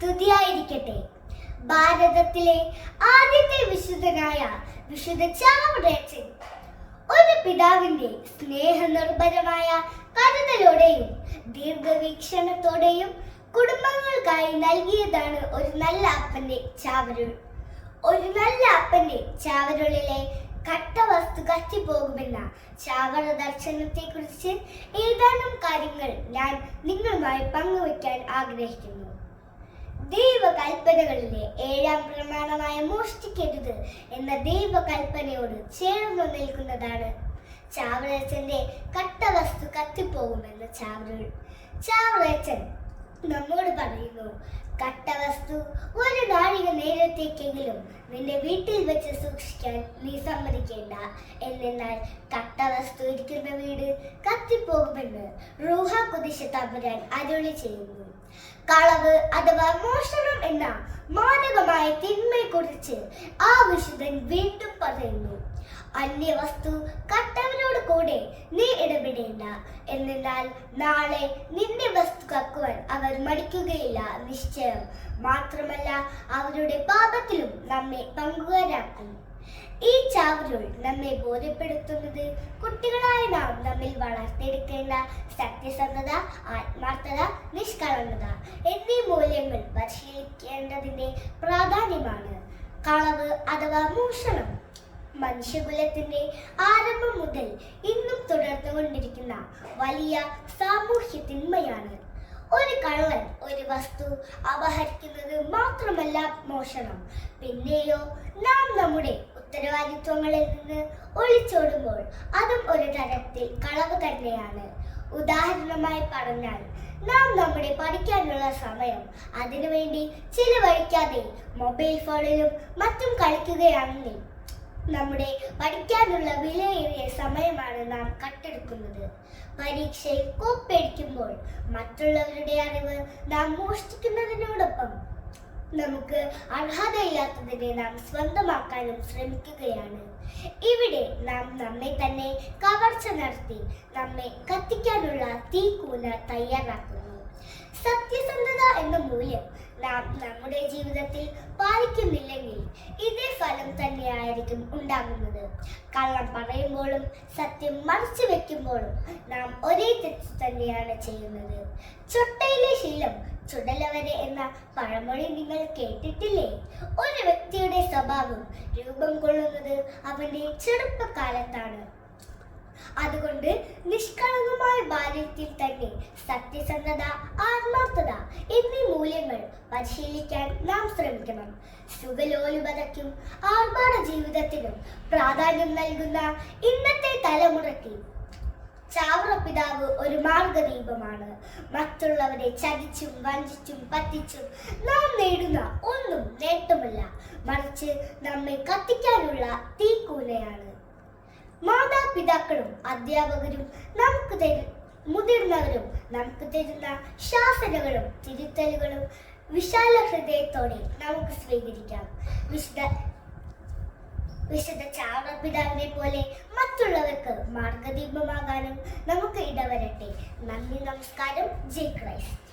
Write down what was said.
സ്തുതിയായിരിക്കട്ടെ. ഭാരതത്തിലെ ആദ്യത്തെ വിശുദ്ധനായ വിശുദ്ധ ചാവറേച്ചൻ ഒരു പിതാവിന്റെ സ്നേഹനിർഭരമായ കരുതലോടെയും ദീർഘവീക്ഷണത്തോടെയും കുടുംബങ്ങൾക്കായി നൽകിയതാണ് ഒരു നല്ല അപ്പന്റെ ചാവരുൾ. ഒരു നല്ല അപ്പന്റെ ചാവരുളിലെ കട്ടവസ്തു കത്തിപ്പോകുമെന്ന ചാവറ ദർശനത്തെ കുറിച്ച് ഏതാനും കാര്യങ്ങൾ ഞാൻ നിങ്ങളുമായി പങ്കുവയ്ക്കാൻ ആഗ്രഹിക്കുന്നു. ദൈവകൽപ്പനകളിലെ ഏഴാം പ്രമാണമായ മോഷ്ടിക്കരുത് എന്ന ദൈവകൽപ്പനയോട് ചേർന്നു നിൽക്കുന്നതാണ്. ചാവറച്ചന്റെ കട്ടവസ്തു കത്തിപ്പോകുമെന്ന ചാവറ ചാവറച്ചൻ നമ്മോട് പറയുന്നു കട്ട വസ്തു ഒരു നാഴിക നേരത്തേക്കെങ്കിലും നിന്റെ വീട്ടിൽ വെച്ച് സൂക്ഷിക്കാൻ നീ സമ്മതിക്കേണ്ട. എന്നാൽ കട്ടവസ്തു ഇരിക്കുന്ന വീട് കത്തിപ്പോകുമെന്ന് റൂഹ കുതിശ തമ്പുരാൻ അരുളി ചെയ്യുന്നു. കളവ് അഥവാ മോഷണം എന്ന മാരകമായ തിന്മയെക്കുറിച്ച് ആ വിശുദ്ധൻ വീണ്ടും പറയുന്നു. അന്യവസ്തു കട്ടവനോട് കൂടെ നീ ഇടപെടേണ്ട. എന്നാൽ നാളെ നിന്റെ വസ്തു കക്കുവാൻ അവർ മടിക്കുകയില്ല നിശ്ചയം. മാത്രമല്ല അവരുടെ പാപത്തിലും നമ്മെ പങ്കുകാരാക്കും. ഈ ചാവരുൾ നമ്മെ ബോധ്യപ്പെടുത്തുന്നത് കുട്ടികളായ നാം തമ്മിൽ വളർത്തിയെടുക്കേണ്ട സത്യസന്ധത ആത്മാർത്ഥത നിഷ്കളങ്കത എന്നീ മൂല്യങ്ങൾ പരിശീലിക്കേണ്ടതിന്റെ പ്രാധാന്യമാണ്. കളവ് അഥവാ മോഷണം. മനുഷ്യകുലത്തിന്റെ ആരംഭം മുതൽ ഇന്നും തുടർന്നുകൊണ്ടിരിക്കുന്ന വലിയ സാമൂഹ്യ തിന്മയാണ് ഒരു കള്ളൻ ഒരു വസ്തു അപഹരിക്കുന്നത് മാത്രമല്ല മോഷണം. പിന്നെയോ നാം നമ്മുടെ ഉത്തരവാദിത്വങ്ങളിൽ നിന്ന് ഒളിച്ചോടുമ്പോൾ അതും ഒരു തരത്തിൽ കളവ് തന്നെയാണ്. ഉദാഹരണമായി പറഞ്ഞാൽ നാം നമ്മുടെ പഠിക്കാനുള്ള സമയം അതിനുവേണ്ടി ചിലവഴിക്കാതെ മൊബൈൽ ഫോണിലും മറ്റും കളിക്കുകയാണെങ്കിൽ നമ്മുടെ പഠിക്കാനുള്ള വിലയേറിയ സമയമാണ് നാം കട്ടെടുക്കുന്നത്. പരീക്ഷയിൽ കോപ്പടിക്കുമ്പോൾ മറ്റുള്ളവരുടെ അറിവ് നാം മോഷ്ടിക്കുന്നതിനോടൊപ്പം നമുക്ക് അർഹതയില്ലാത്തതിനെ നാം സ്വന്തമാക്കാനും ശ്രമിക്കുകയാണ്. ഇവിടെ നാം നമ്മെ തന്നെ കവർച്ച നടത്തി നമ്മെ കത്തിക്കാനുള്ള തീക്കൂന തയ്യാറാക്കുന്നു. സത്യസന്ധത എന്ന മൂല്യം നാം നമ്മുടെ ജീവിതത്തിൽ പാലിക്കുന്നില്ലെങ്കിൽ ഇതേ തന്നെയായിരിക്കും ഉണ്ടാകുന്നത്. കള്ളം പറയുമ്പോഴും സത്യം മറച്ചു വെക്കുമ്പോഴും നാം ഒരേ തെറ്റ് തന്നെയാണ് ചെയ്യുന്നത്. ചൊട്ടയിലെ ശീലം ചുടലവരെ എന്ന പഴമൊഴി നിങ്ങൾ കേട്ടിട്ടില്ലേ? ഒരു വ്യക്തിയുടെ സ്വഭാവം രൂപം കൊള്ളുന്നത് അവന്റെ ചെറുപ്പകാലത്താണ്. അതുകൊണ്ട് നിഷ്കളങ്കമായ ബാല്യത്തിൽ തന്നെ സത്യസന്ധത മൂല്യങ്ങൾ പരിശീലിക്കാൻ നാം ശ്രമിക്കണം. സുഖലോലുപതയ്ക്കും ആർഭാട ജീവിതത്തിനും പ്രാധാന്യം നൽകുന്ന ഇന്നത്തെ തലമുറയ്ക്ക് ചാവറ പിതാവ് ഒരു മാർഗദീപമാണ്. മറ്റുള്ളവരെ ചതിച്ചും വഞ്ചിച്ചും പറ്റിച്ചും നാം നേടുന്ന ഒന്നും നേട്ടമല്ല. മറിച്ച് നമ്മെ കത്തിക്കാനുള്ള തീക്കൂലയാണ് മാതാപിതാക്കളും അധ്യാപകരും നമുക്ക് തരും മുതിർന്നവരും നമുക്ക് തരുന്ന ശാസനകളും തിരുത്തലുകളും വിശാല ഹൃദയത്തോടെ നമുക്ക് സ്വീകരിക്കാം. വിശുദ്ധ വിശുദ്ധ ചാവറപിതാവിനെ പോലെ മറ്റുള്ളവർക്ക് മാർഗദീപമാകാനും നമുക്ക് ഇടവരട്ടെ. നന്ദി നമസ്കാരം. ജയ് ക്രൈസ്റ്റ്